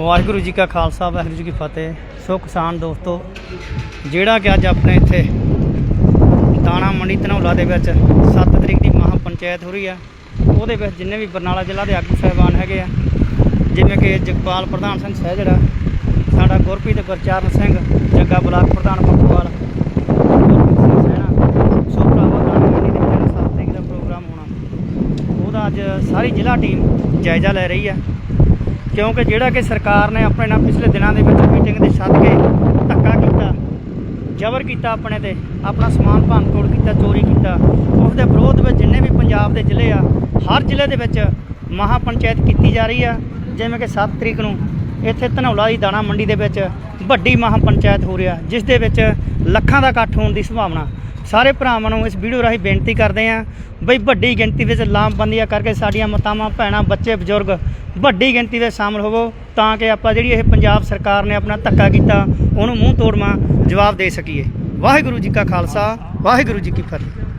ਵਾਹਿਗੁਰੂ ਜੀ ਕਾ ਖਾਲਸਾ, ਵਾਹਿਗੁਰੂ ਜੀ ਕੀ ਫਤਿਹ। ਸੋ ਕਿਸਾਨ ਦੋਸਤੋ, ਜਿਹੜਾ ਕਿ ਅੱਜ ਆਪਣੇ ਇੱਥੇ ਦਾਣਾ ਮੰਡੀ ਧਨੌਲਾ ਦੇ ਵਿੱਚ 7 ਤਰੀਕ ਦੀ ਮਹਾ ਪੰਚਾਇਤ ਹੋ ਰਹੀ ਆ, ਉਹਦੇ ਵਿੱਚ ਜਿੰਨੇ ਵੀ ਬਰਨਾਲਾ ਜ਼ਿਲ੍ਹਾ ਦੇ ਆਗੂ ਸਾਹਿਬਾਨ ਹੈਗੇ ਆ, ਜਿਵੇਂ ਕਿ ਜਗਪਾਲ ਪ੍ਰਧਾਨ ਸਿੰਘ ਸਹਿਜੜਾ ਸਾਡਾ ਗੁਰਪ੍ਰੀਤ ਗੁਰਚਰਨ ਸਿੰਘ, ਜੱਗਾ ਬਲਾਕ ਪ੍ਰਧਾਨ ਫਤਿਹਵਾਲ ਗੁਰਪ੍ਰੀਤ ਸਿੰਘ ਸੈਣਾ ਸੋ ਭਰਾਵਾ, ਦਾਣਾ ਮੰਡੀ ਦੇ ਵਿੱਚ ਜਿਹੜਾ 7 ਤਰੀਕ ਦਾ ਪ੍ਰੋਗਰਾਮ ਹੋਣਾ। ਉਹਦਾ ਅੱਜ ਸਾਰੀ ਜ਼ਿਲ੍ਹਾ ਟੀਮ ਜਾਇਜ਼ਾ ਲੈ ਰਹੀ ਆ। ਕਿਉਂਕਿ ਜਿਹੜਾ ਕਿ ਸਰਕਾਰ ਨੇ ਆਪਣੇ ਨਾਲ ਪਿਛਲੇ ਦਿਨਾਂ ਦੇ ਵਿੱਚ ਮੀਟਿੰਗ ਦੇ ਛੱਤ ਕੇ ਧੱਕਾ ਕੀਤਾ, ਜ਼ਬਰ ਕੀਤਾ ਆਪਣੇ ਤੇ, ਆਪਣਾ ਸਮਾਨ ਭੰਨ ਤੋੜ ਕੀਤਾ, ਚੋਰੀ ਕੀਤਾ ਉਸ ਦੇ ਵਿਰੋਧ ਵਿੱਚ ਜਿੰਨੇ ਵੀ ਪੰਜਾਬ ਦੇ ਜ਼ਿਲ੍ਹੇ ਆ, ਹਰ ਜ਼ਿਲ੍ਹੇ ਦੇ ਵਿੱਚ ਮਹਾ ਪੰਚਾਇਤ ਕੀਤੀ ਜਾ ਰਹੀ ਆ, ਜਿਵੇਂ ਕਿ 7 ਤਰੀਕ ਨੂੰ ਇੱਥੇ ਧਨੌਲਾ ਦੀ ਦਾਣਾ ਮੰਡੀ ਦੇ ਵਿੱਚ ਵੱਡੀ ਮਹਾ ਪੰਚਾਇਤ ਹੋ ਰਿਹਾ, ਜਿਸ ਦੇ ਵਿੱਚ ਲੱਖਾਂ ਦਾ ਇਕੱਠ ਹੋਣ ਦੀ ਸੰਭਾਵਨਾ। ਸਾਰੇ ਭਰਾਵਾਂ ਨੂੰ ਇਸ ਵੀਡੀਓ ਰਾਹੀਂ ਬੇਨਤੀ ਕਰਦੇ ਆਂ, ਬਈ ਵੱਡੀ ਗਿਣਤੀ ਵਿੱਚ ਲਾਮਬੰਦੀਆਂ ਕਰਕੇ ਸਾਡੀਆਂ ਮਾਤਾਵਾਂ, ਭੈਣਾਂ, ਬੱਚੇ, ਬਜ਼ੁਰਗ ਵੱਡੀ ਗਿਣਤੀ ਵਿੱਚ ਸ਼ਾਮਲ ਹੋਵੋ ਤਾਂ ਕਿ ਆਪਾਂ ਜਿਹੜੀ ਇਹ ਪੰਜਾਬ ਸਰਕਾਰ ਨੇ ਆਪਣਾ ਧੱਕਾ ਕੀਤਾ, ਉਹਨੂੰ ਮੂੰਹ ਤੋੜਵਾ ਜਵਾਬ ਦੇ ਸਕੀਏ। ਵਾਹਿਗੁਰੂ ਜੀ ਕਾ ਖਾਲਸਾ, ਵਾਹਿਗੁਰੂ ਜੀ ਕੀ ਫਤਿਹ।